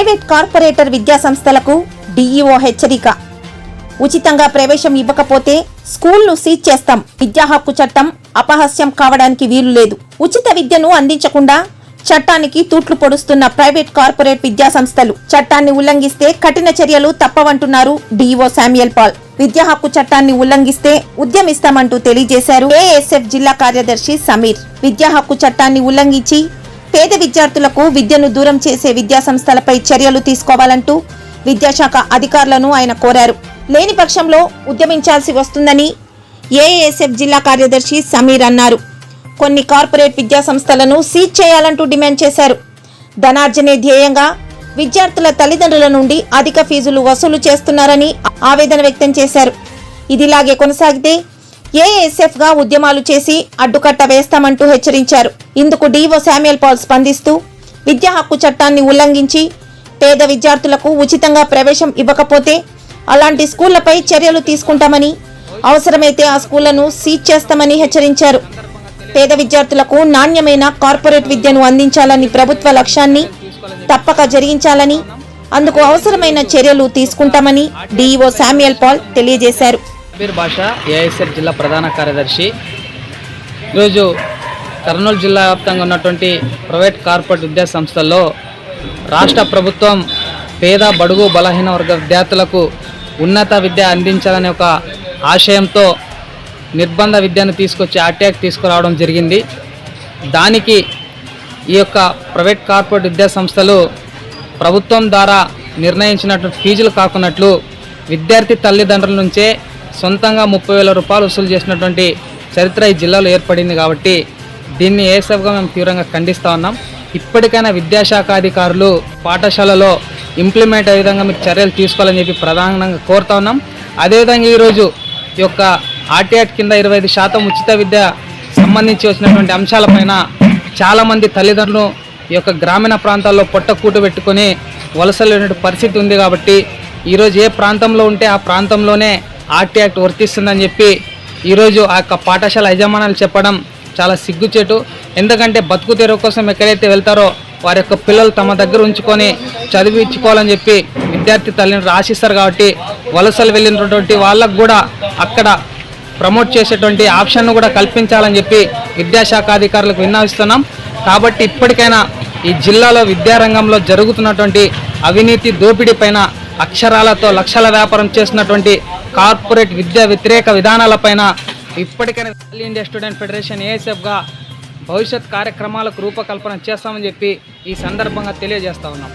Private corporator విద్యా సంస్థలకు DEO హెచ్చరిక. ఉచితంగా ప్రవేశం ఇవ్వకపోతే స్కూల్ను సీజ్ చేస్తాం. విద్యా హక్కు చట్టం అపహాస్యం కావడానికి వీలు లేదు. ఉచిత విద్యను అందించకుండా చట్టానికి తూట్లు పొడుస్తున్న ప్రైవేట్ కార్పొరేట్ విద్యా సంస్థలు చట్టాన్ని ఉల్లంఘిస్తే కఠిన చర్యలు తప్పవంటున్నారు డిఈఓ శామ్యుయల్ పాల్. విద్యా హక్కు చట్టాన్ని ఉల్లంఘిస్తే ఉద్యమిస్తామంటూ తెలియజేశారు ఏఎస్ఎఫ్ జిల్లా కార్యదర్శి సమీర్. విద్యా హక్కు చట్టాన్ని ఉల్లంఘించి పేద విద్యార్థులకు విద్యను దూరం చేసే విద్యా సంస్థలపై చర్యలు తీసుకోవాలంటూ విద్యాశాఖ అధికారులను ఆయన కోరారు. లేని పక్షంలో ఉద్యమించాల్సి వస్తుందని ఏఏఎస్ఎఫ్ జిల్లా కార్యదర్శి సమీర్ అన్నారు. కొన్ని కార్పొరేట్ విద్యా సంస్థలను సీజ్ చేయాలంటూ డిమాండ్ చేశారు. ధనార్జనే ధ్యేయంగా విద్యార్థుల తల్లిదండ్రుల నుండి అధిక ఫీజులు వసూలు చేస్తున్నారని ఆవేదన వ్యక్తం చేశారు. ఇదిలాగే కొనసాగితే ఏఎస్ఎఫ్గా ఉద్యమాలు చేసి అడ్డుకట్ట వేస్తామంటూ హెచ్చరించారు. ఇందుకు డీఓ శామ్యుయల్ పాల్ స్పందిస్తూ విద్యా హక్కు చట్టాన్ని ఉల్లంఘించి పేద విద్యార్థులకు ఉచితంగా ప్రవేశం ఇవ్వకపోతే అలాంటి స్కూళ్ళపై చర్యలు తీసుకుంటామని అవసరమైతే ఆ స్కూళ్ళను సీజ్ చేస్తామని హెచ్చరించారు. పేద విద్యార్థులకు నాణ్యమైన కార్పొరేట్ విద్యను అందించాలని ప్రభుత్వ లక్ష్యాన్ని తప్పక జరిగించాలని అందుకు అవసరమైన చర్యలు తీసుకుంటామని డీఈఓ శామ్యుయల్ పాల్ తెలియజేశారు. కబీర్ భాష ఏఐఎస్ఎఫ్ జిల్లా ప్రధాన కార్యదర్శి. ఈరోజు కర్నూలు జిల్లా వ్యాప్తంగా ఉన్నటువంటి ప్రైవేట్ కార్పొరేట్ విద్యా సంస్థల్లో రాష్ట్ర ప్రభుత్వం పేద బడుగు బలహీన వర్గ విద్యార్థులకు ఉన్నత విద్య అందించాలనే ఒక ఆశయంతో నిర్బంధ విద్యను తీసుకొచ్చి ఆర్టీఆక్ తీసుకురావడం జరిగింది. దానికి ఈ యొక్క ప్రైవేట్ కార్పొరేట్ విద్యా సంస్థలు ప్రభుత్వం ద్వారా నిర్ణయించినటువంటి ఫీజులు కాకున్నట్లు విద్యార్థి తల్లిదండ్రుల నుంచే సొంతంగా ముప్పై వేల రూపాయలు వసూలు చేసినటువంటి చరిత్ర ఈ జిల్లాలో ఏర్పడింది కాబట్టి దీన్ని ఏసఫ్గా మేము తీవ్రంగా ఖండిస్తూ ఉన్నాం. ఇప్పటికైనా విద్యాశాఖ అధికారులు పాఠశాలలో ఇంప్లిమెంట్ అయ్యే విధంగా మీరు చర్యలు తీసుకోవాలని చెప్పి ప్రధానంగా కోరుతా ఉన్నాం. అదేవిధంగా ఈరోజు ఈ యొక్క ఆర్టీఆర్ కింద ఇరవై ఐదు శాతం ఉచిత విద్య సంబంధించి వచ్చినటువంటి అంశాలపైన చాలామంది తల్లిదండ్రులు ఈ యొక్క గ్రామీణ ప్రాంతాల్లో పొట్టకూటు పెట్టుకొని వలసలు పరిస్థితి ఉంది కాబట్టి ఈరోజు ఏ ప్రాంతంలో ఉంటే ఆ ప్రాంతంలోనే ఆర్టీ యాక్ట్ వర్తిస్తుందని చెప్పి ఈరోజు ఆ యొక్క పాఠశాల యజమానులు చెప్పడం చాలా సిగ్గుచేటు. ఎందుకంటే బతుకు తెరువు కోసం ఎక్కడైతే వెళ్తారో వారి యొక్క పిల్లలు తమ దగ్గర ఉంచుకొని చదివించుకోవాలని చెప్పి విద్యార్థి తల్లిని ఆశిస్తారు కాబట్టి వలసలు వెళ్ళినటువంటి వాళ్ళకు కూడా అక్కడ ప్రమోట్ చేసేటువంటి ఆప్షన్ను కూడా కల్పించాలని చెప్పి విద్యాశాఖ అధికారులకు విన్నవిస్తున్నాం. కాబట్టి ఇప్పటికైనా ఈ జిల్లాలో విద్యారంగంలో జరుగుతున్నటువంటి అవినీతి దోపిడీ పైన అక్షరాలతో లక్షల వ్యాపారం చేసినటువంటి కార్పొరేట్ విద్యా వ్యతిరేక విధానాలపైన ఇప్పటికైనా ఆల్ ఇండియా స్టూడెంట్ ఫెడరేషన్ ఏఎస్ఎఫ్గా భవిష్యత్ కార్యక్రమాలకు రూపకల్పన చేస్తామని చెప్పి ఈ సందర్భంగా తెలియజేస్తా ఉన్నాం.